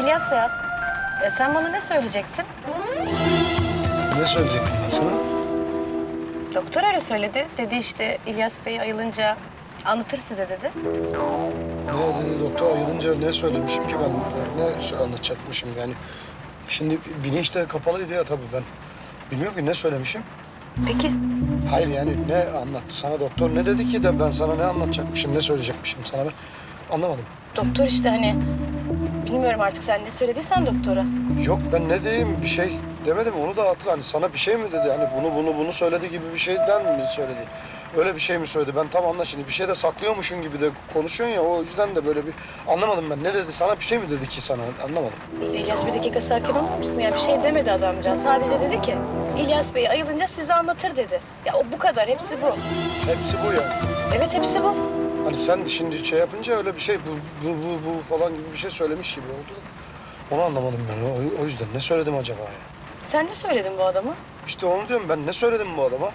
İlyas ya, e, sen bana ne söyleyecektin? Ne söyleyecektim ben sana? Doktor öyle söyledi. Dedi işte İlyas Bey ayılınca anlatır size dedi. Ne dedi doktor ayılınca ne söylemişim ki ben? Ne anlatacakmışım yani? Şimdi bilinç de kapalıydı ya tabii ben. Bilmiyorum ki ne söylemişim. Peki, Hayır yani ne anlattı sana doktor? Ne dedi ki de ben sana ne anlatacakmışım, ne söyleyecekmişim sana ben anlamadım. doktor işte hani... Bilmiyorum artık sen ne söylediysen doktora. Yok ben ne diyeyim bir şey demedim onu da hatırla. Hani sana bir şey mi dedi? Hani bunu bunu bunu söyledi gibi bir şeyden mi söyledi? Öyle bir şey mi söyledi? Ben tam anla şimdi bir şey de saklıyormuşsun gibi de konuşuyorsun ya o yüzden de böyle bir anlamadım ben. Ne dedi? Sana bir şey mi dedi ki sana? Anlamadım. İlyas bir dakika sakin olur musun? Ya bir şey demedi adamcan. Sadece dedi ki İlyas Bey ayılınca size anlatır dedi. Ya o bu kadar, hepsi bu. Hepsi bu ya. Evet hepsi bu. Hani sen şimdi şey yapınca öyle bir şey bu bu bu, bu falan gibi bir şey söylemiş gibi oldu. Onu anlamadım ben. O, o yüzden ne söyledim acaba ya? Sen ne söyledin bu adama? İşte onu diyorum ben ne söyledim bu adama?